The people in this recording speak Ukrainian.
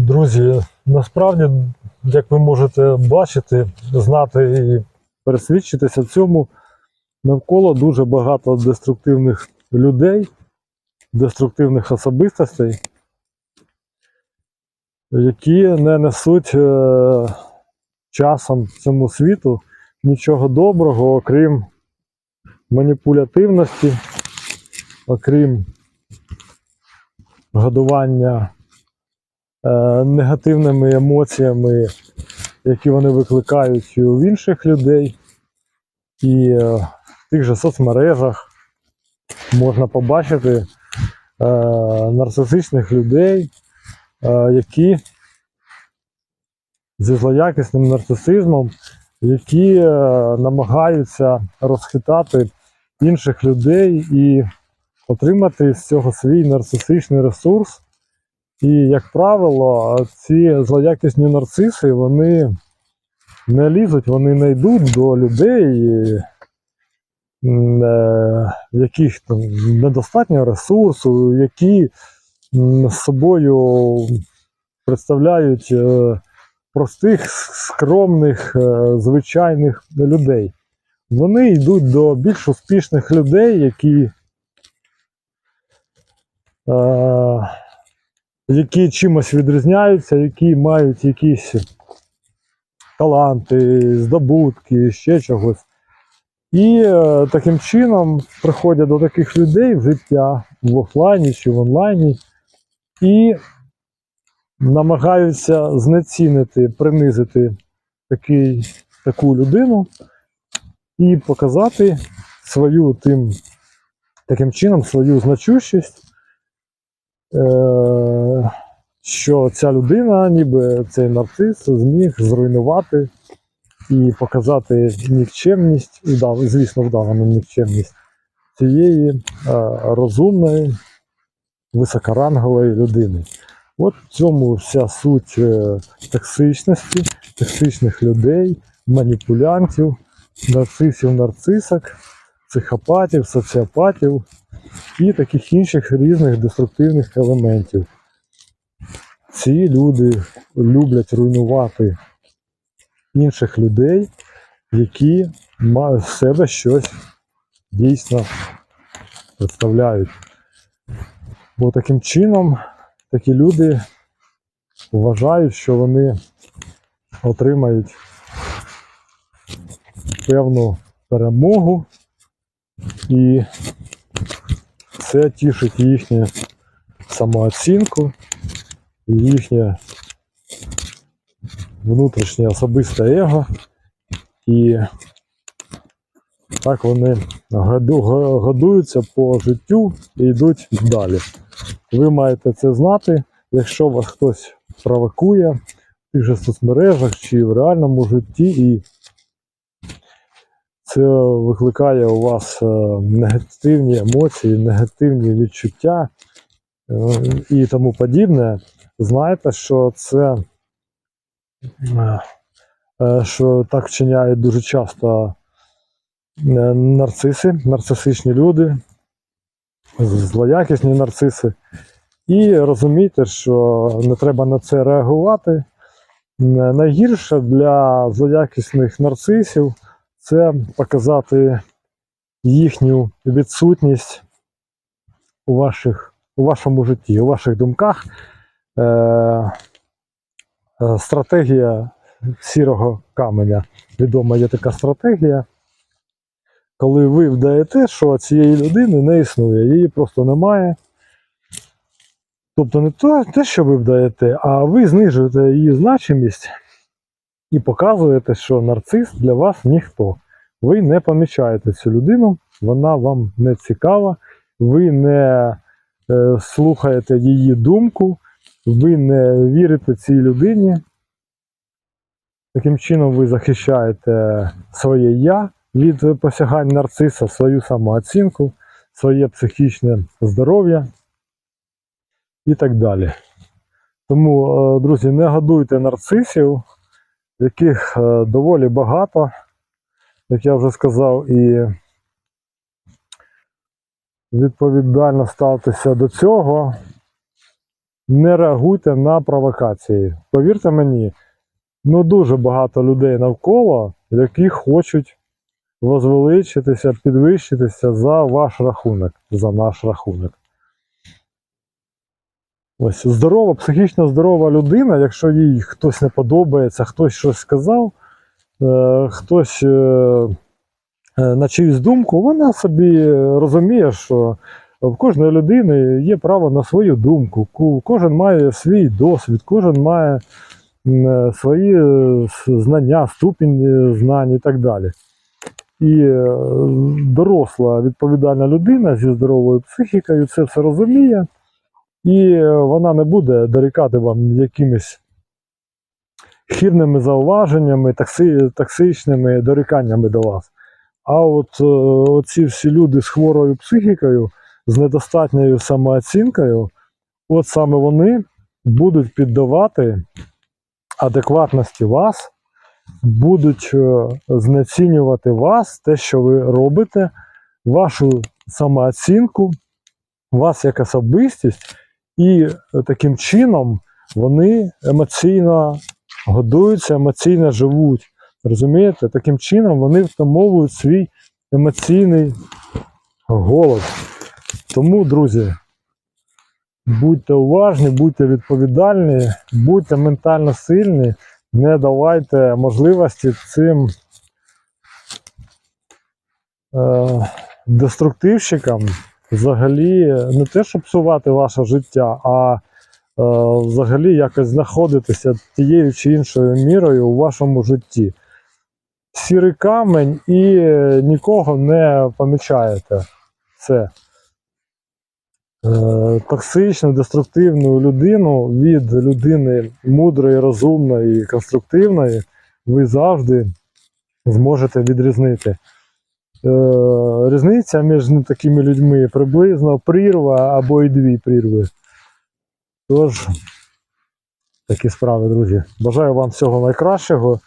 Друзі, насправді, як ви можете бачити, знати і пересвідчитися цьому, навколо дуже багато деструктивних людей, деструктивних особистостей, які не несуть е, часом цьому світу нічого доброго, окрім маніпулятивності, окрім годування негативними емоціями, які вони викликають у інших людей. І е, в тих же соцмережах можна побачити е, нарцисичних людей, е, які зі злоякісним нарцисизмом, які е, намагаються розхитати інших людей і отримати з цього свій нарцисичний ресурс. І, як правило, ці злоякісні нарциси, вони не лізуть, вони не йдуть до людей, е, в яких там недостатньо ресурсу, які з собою представляють е, простих, скромних, е, звичайних людей. Вони йдуть до більш успішних людей, які е, які чимось відрізняються, які мають якісь таланти, здобутки, ще чогось. І е, таким чином приходять до таких людей в життя в офлайні чи в онлайні і намагаються знецінити, принизити такий, таку людину і показати свою тим таким чином свою значущість що ця людина, ніби цей нарцис, зміг зруйнувати і показати нікчемність, і звісно, вдавану нікчемність цієї е, розумної, високорангової людини. От в цьому вся суть е, токсичності, токсичних людей, маніпулянтів, нарцисів, нарцисок, психопатів, соціопатів і таких інших різних деструктивних елементів. Ці люди люблять руйнувати інших людей, які мають в себе щось дійсно представляють. Бо таким чином такі люди вважають, що вони отримають певну перемогу і це тішить їхню самооцінку, їхнє внутрішнє особисте его. І так вони годуються по життю і йдуть далі. Ви маєте це знати, якщо вас хтось провокує в тих же соцмережах чи в реальному житті, і це викликає у вас е, негативні емоції, негативні відчуття е, і тому подібне. Знайте, що це е, що так вчиняють дуже часто нарциси, нарцисичні люди, злоякісні нарциси. І розумійте, що не треба на це реагувати. Найгірше для злоякісних нарцисів це показати їхню відсутність у, ваших, у вашому житті, у ваших думках. Е, е, стратегія сірого каменя. Відома є така стратегія, коли ви вдаєте, що цієї людини не існує, її просто немає. Тобто не те, що ви вдаєте, а ви знижуєте її значимість і показуєте, що нарцис для вас ніхто. Ви не помічаєте цю людину, вона вам не цікава, ви не е, слухаєте її думку, ви не вірите цій людині. Таким чином ви захищаєте своє я від посягань нарциса, свою самооцінку, своє психічне здоров'я і так далі. Тому, е, друзі, не годуйте нарцисів, яких е, доволі багато, як я вже сказав, і відповідально ставтеся до цього. не реагуйте на провокації. Повірте мені, ну дуже багато людей навколо, які хочуть возвеличитися, підвищитися за ваш рахунок, за наш рахунок. Ось здорова, психічно здорова людина, якщо їй хтось не подобається, хтось щось сказав, е, хтось е, е, на чиюсь думку, вона собі розуміє, що в кожної людини є право на свою думку. Кожен має свій досвід, кожен має е, свої знання, ступінь знань і так далі. І доросла відповідальна людина зі здоровою психікою це все розуміє, і е, вона не буде дорікати вам якимись хірними зауваженнями, такси, токсичними доріканнями до вас. А от е, оці всі люди з хворою психікою, з недостатньою самооцінкою, от саме вони будуть піддавати адекватності вас, будуть е, знецінювати вас, те, що ви робите, вашу самооцінку, вас як особистість, і е, таким чином вони емоційно годуються, емоційно живуть. Розумієте? Таким чином вони втамовують свій емоційний голод. Тому, друзі, будьте уважні, будьте відповідальні, будьте ментально сильні, не давайте можливості цим е, деструктивщикам взагалі не те, щоб псувати ваше життя, а е, взагалі якось знаходитися тією чи іншою мірою у вашому житті. Сірий камень і нікого не помічаєте. Все. Е, токсичну, деструктивну людину від людини мудрої, розумної, конструктивної ви завжди зможете відрізнити. Е, різниця між такими людьми приблизно прірва або і дві прірви. Тож, такі справи, друзі. Бажаю вам всього найкращого.